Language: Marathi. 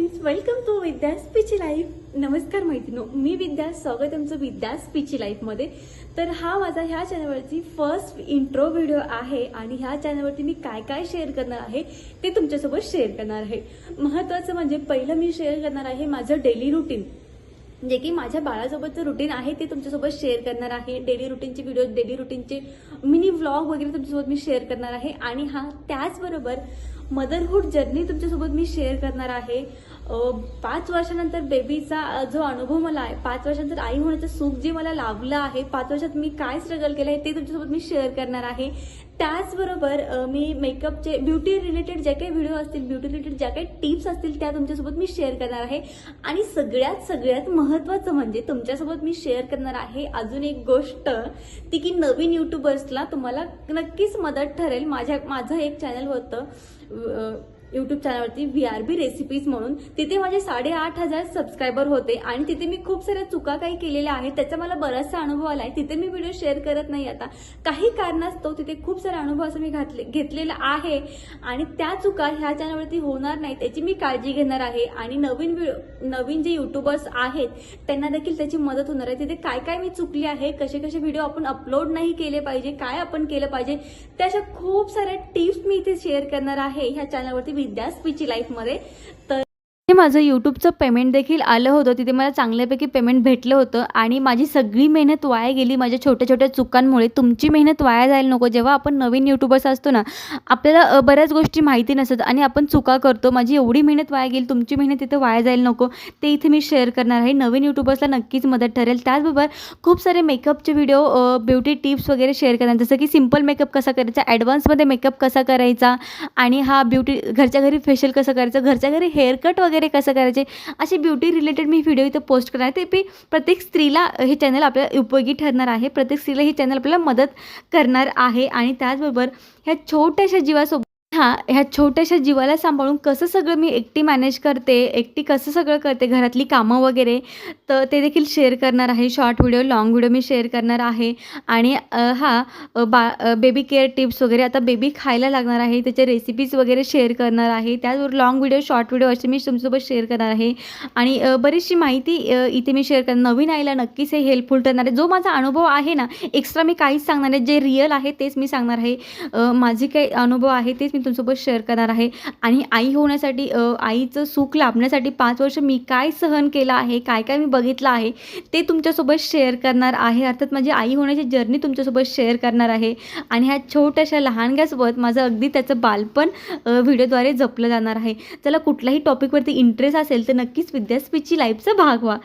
Friends welcome to Vidya speechy life नमस्कार मैत्रिनो मी विद्या स्वागत तुमचं विद्या स्पीची लाईफमध्ये तर हा माझा ह्या चॅनलवरची फर्स्ट इंट्रो व्हिडिओ आहे आणि ह्या चॅनलवरती मी काय काय शेअर करणार आहे ते तुमच्यासोबत शेअर करणार आहे. महत्त्वाचं म्हणजे पहिलं मी शेअर करणार आहे माझं डेली रुटीन जे की माझ्या बाळासोबतचं रुटीन आहे ते तुमच्यासोबत शेअर करणार आहे. डेली रुटीनचे व्हिडिओ डेली रुटीनचे मिनी व्लॉग वगैरे तुमच्यासोबत मी शेअर करणार आहे. आणि हा त्याचबरोबर मदरहूड जर्नी तुमच्यासोबत मी शेअर करणार आहे. पाच वर्षानंतर बेबीचा जो अनुभव मला आहे पाच वर्षानंतर आई होण्याचं सुख जे मला लाभलं आहे पाच वर्षात मी काय स्ट्रगल केलं आहे ते तुमच्यासोबत मी शेअर करणार आहे. त्याचबरोबर मी मेकअपचे ब्युटी रिलेटेड ज्या काही व्हिडिओ असतील ब्युटी रिलेटेड ज्या काही टिप्स असतील त्या तुमच्यासोबत मी शेअर करणार आहे. आणि सगळ्यात सगळ्यात महत्त्वाचं म्हणजे तुमच्यासोबत मी शेअर करणार आहे अजून एक गोष्ट ती की नवीन युट्यूबर्सला तुम्हाला नक्कीच मदत ठरेल. माझ्या माझं एक चॅनल होतं यूट्यूब चॅनलवरती व्ही आर बी रेसिपीज म्हणून. तिथे माझे साडेआठ हजार सबस्क्रायबर होते आणि तिथे मी खूप साऱ्या चुका काही केलेल्या आहेत. त्याचा मला बराचसा अनुभव आला आहे तिथे मी व्हिडिओ शेअर करत नाही आता. काही कारणास्तव तिथे खूप सारे अनुभव असं मी घातले घेतलेला आहे आणि त्या चुका ह्या चॅनलवरती होणार नाही त्याची मी काळजी घेणार आहे. आणि नवीन नवीन जे युट्यूबर्स आहेत त्यांना देखील त्याची मदत होणार आहे. तिथे काय काय मी चुकली आहे? कसे कसे व्हिडिओ आपण अपलोड नाही केले पाहिजे? काय आपण केलं पाहिजे? त्या अशा खूप साऱ्या टिप्स मी इथे शेअर करणार आहे ह्या चॅनलवरती विद्या स्पीची लाईफमध्ये तर हे माझं यूट्यूबचं पेमेंट देखील आलं होतं. तिथे मला चांगल्यापैकी पेमेंट भेटलं होतं आणि माझी सगळी मेहनत वाया गेली. माझ्या छोट्या छोट्या चुकांमुळे तुमची मेहनत वाया जायला नको. जेव्हा आपण नवीन यूट्यूबर्स असतो ना आपल्याला बऱ्याच गोष्टी माहिती नसतात आणि आपण चुका करतो. माझी एवढी मेहनत वाया गेली तुमची मेहनत तिथे वाया जायला नको. ते इथे मी शेअर करणार आहे. नवीन यूट्यूबर्सला नक्कीच मदत ठरेल. त्याचबरोबर खूप सारे मेकअपचे व्हिडिओ ब्युटी टिप्स वगैरे शेअर करणार. जसं की सिंपल मेकअप कसा करायचा ॲडव्हान्समध्ये मेकअप कसा करायचा आणि हा ब्युटी घरच्या घरी फेशियल कसं करायचं घरच्या घरी हेअरकट वगैरे कसं करायचे असे ब्युटी रिलेटेड मी व्हिडिओ इथं पोस्ट करणार आहे. ते मी प्रत्येक स्त्रीला हे चॅनल आपल्याला उपयोगी ठरणार आहे. प्रत्येक स्त्रीला हे चॅनल आपल्याला मदत करणार आहे. आणि त्याचबरोबर ह्या छोट्याशा जीवासोबत हां ह्या छोट्याशा जीवाला सांभाळून कसं सगळं मी एकटी मॅनेज करते एकटी कसं सगळं करते घरातली कामं वगैरे तर ते देखील शेअर करणार आहे. शॉर्ट व्हिडिओ लाँग व्हिडिओ मी शेअर करणार आहे. आणि हा बा बेबी केअर टिप्स वगैरे आता बेबी खायला लागणार आहे. त्याच्या रेसिपीज वगैरे शेअर करणार आहे. त्याचबरोबर लाँग व्हिडिओ शॉर्ट व्हिडिओ असे मी तुमच्यासोबत शेअर करणार आहे. आणि बरीचशी माहिती इथे मी शेअर करणार. नवीन आईला नक्कीच हे हेल्पफुल ठरणार आहे. जो माझा अनुभव आहे ना एक्स्ट्रा मी काहीच सांगणार आहे जे रिअल आहे तेच मी सांगणार आहे. माझे माझी काही अनुभव आहे तेच मी तुमच्यासोबत शेअर करणार आहे. आणि आई होण्यासाठी आईचं सुख लाभण्यासाठी पाच वर्ष मी काय सहन केलं आहे काय काय मी बघितलं आहे ते तुमच्यासोबत शेअर करणार आहे. अर्थात माझी आई होण्याची जर्नी तुमच्यासोबत शेअर करणार आहे. आणि ह्या छोट्याशा लहानग्यासोबत माझं अगदी त्याचं बालपण व्हिडिओद्वारे जपलं जाणार आहे. त्याला कुठल्याही टॉपिकवरती इंटरेस्ट असेल तर नक्कीच विद्यास्पीची लाईफचा भाग व्हा.